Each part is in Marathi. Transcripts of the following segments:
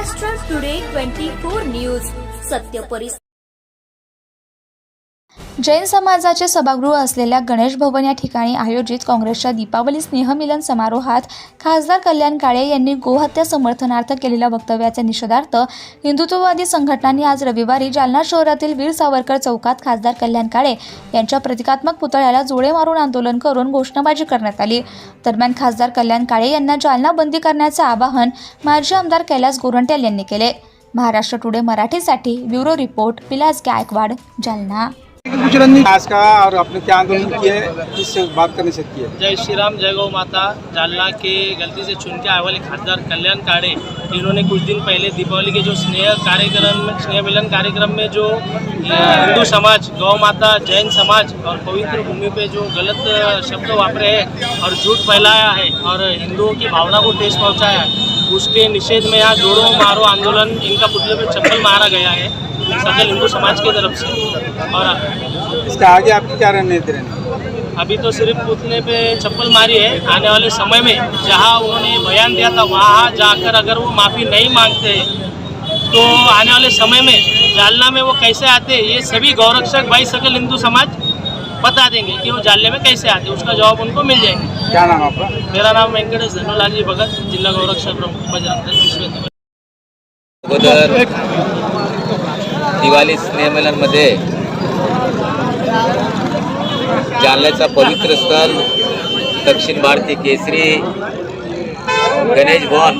Maharashtra today twenty four news सत्य परिस्थिती जैन समाजाचे सभागृह असलेल्या गणेश भवन या ठिकाणी आयोजित काँग्रेसच्या दीपावली स्नेहमिलन समारोहात खासदार कल्याण काळे यांनी गोहत्या समर्थनार्थ केलेल्या वक्तव्याच्या निषेधार्थ हिंदुत्ववादी संघटनांनी आज रविवारी जालना शहरातील वीर सावरकर चौकात खासदार कल्याण काळे यांच्या प्रतिकात्मक पुतळ्याला जोडे मारून आंदोलन करून घोषणाबाजी करण्यात आली. दरम्यान खासदार कल्याण काळे यांना जालना बंदी करण्याचे आवाहन माजी आमदार कैलास गोरंट्याल यांनी केले. महाराष्ट्र टुडे मराठीसाठी ब्युरो रिपोर्ट विलास गायकवाड जालना. गुजरात आज का और आपने क्या आंदोलन किए किससे बात करने से किए? जय श्री राम जय गौ माता जालना के गलती से चुन के आए वाले खासदार कल्याण काड़े इन्होंने कुछ दिन पहले दीपावली के जो स्नेह कार्यक्रम में स्नेह मिलन कार्यक्रम में जो हिंदू समाज गौ माता जैन समाज और पवित्र भूमि पे जो गलत शब्द वापरे हैं और झूठ फैलाया है और हिंदुओं की भावना को ठेस पहुँचाया है उसके निषेध में यहाँ जोड़ो मारो आंदोलन इनका पुतले पे चप्पल मारा गया है। सकल हिंदू समाज की तरफ़ से। और इसके आगे आपकी क्या रणनीति रहनी? अभी तो सिर्फ़ पुतले पे चप्पल मारी है। आने वाले समय में जहाँ उन्होंने बयान दिया था वहाँ जाकर अगर वो माफ़ी नहीं मांगते तो आने वाले समय में जालना में वो कैसे आते ये सभी गौरक्षक भाई सकल हिंदू समाज बता देंगे कि वो जालने में कैसे आते। उसका जवाब उनको मिल जाएँगे। क्या नाम आपका? मेरा नाम वेंकटेश धनुलाल जी भगत जिला गौरक्षक प्रमुख बजरंग दिवाळी स्नेहमिलनमध्ये जालन्याचा पवित्र स्थळ दक्षिण भारतीय केसरी गणेश भवन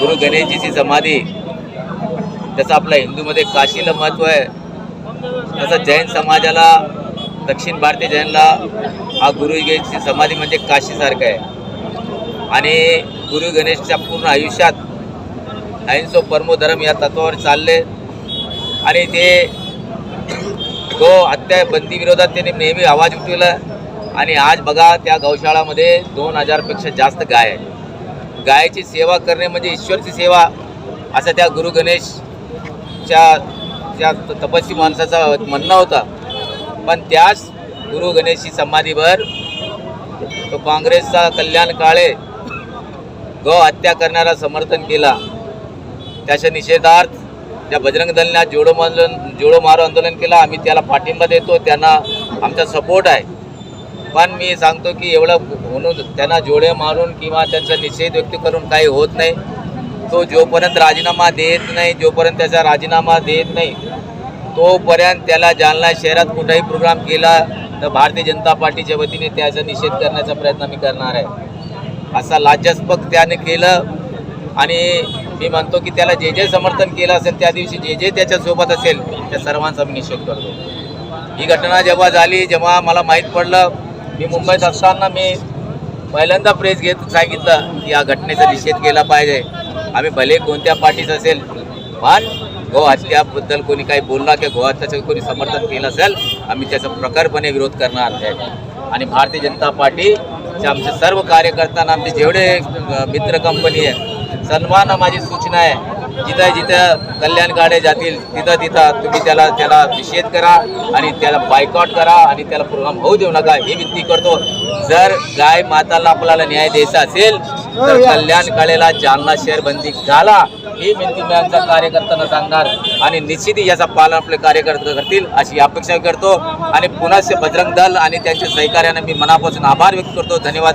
गुरु गणेशजीची समाधी जसं आपल्या हिंदूमध्ये काशीला महत्त्व आहे. तसं जैन समाजाला दक्षिण भारतीय जैनला हा गुरु गणेशची समाधी म्हणजे काशीसारखं आहे. आणि गुरु गणेशच्या पूर्ण आयुष्यात अहिंसो परमो धर्म या तत्वावर चालले. आणि ते तो हत्या बंदीविरोधात त्यांनी नेहमी आवाज उठवला. आणि आज बघा त्या गौशाळामध्ये दोन हजारपेक्षा जास्त गाय आहे गायची सेवा करणे म्हणजे ईश्वरची सेवा असं त्या गुरु गणेशच्या त्या तपस्वी माणसाचा म्हणणं होता. पण त्याच गुरु गणेशची समाधीवर तो काँग्रेसचा कल्याण काळे गौ हत्या करण्याला समर्थन केला. त्याच्या निषेधार्थ त्या बजरंग दलने जोडो आंदोलन जोडो मारो आंदोलन केलं आम्ही त्याला पाठिंबा देतो त्यांना आमचा सपोर्ट आहे. पण मी सांगतो की एवढं म्हणून त्यांना जोडे मारून किंवा त्यांचा निषेध व्यक्त करून काही होत नाही. तो जोपर्यंत राजीनामा देत नाही जोपर्यंत त्याचा राजीनामा देत नाही तोपर्यंत त्याला जालना शहरात कुठेही प्रोग्राम केला तर भारतीय जनता पार्टीच्या वतीने त्याचा निषेध करण्याचा प्रयत्न मी करणार आहे. असा लाज्यास्पद त्याने केलं आणि मी म्हणतो की त्याला जे जे समर्थन केलं असेल त्या दिवशी जे जे त्याच्यासोबत असेल त्या सर्वांचा मी निषेध करतो. ही घटना जेव्हा झाली जेव्हा मला माहीत पडलं मी मुंबईत असताना मी पहिल्यांदा प्रेस घेत सांगितलं की या घटनेचा निषेध केला पाहिजे. आम्ही भले कोणत्या पार्टीत असेल पण गो हत्याबद्दल कोणी काही बोलला किंवा गो हत्याचं कोणी समर्थन केलं असेल आम्ही त्याचा प्रखरपणे विरोध करणार आहे. आणि भारतीय जनता पार्टीचे आमचे सर्व कार्यकर्त्यांना आमचे जेवढे मित्र कंपनी आहे सन्मान माझी सूचना आहे. जिथं जिथं कल्याण गाड्या जातील तिथं तिथं तुम्ही त्याला त्याला निषेध करा आणि त्याला बायकॉट करा आणि त्याला प्रोग्राम होऊ देऊ नका. ही विनंती करतो जर गाय माताला आपल्याला न्याय द्यायचा असेल तर कल्याण काळेला जालना शहर बंदी घाला. ही विनंती मी आमच्या कार्यकर्त्यांना सांगणार आणि निश्चित याचा पालन आपले कार्यकर्ते करतील अशी अपेक्षा करतो. आणि पुन्हा बजरंग दल आणि त्यांच्या सहकार्याने मी मनापासून आभार व्यक्त करतो. धन्यवाद.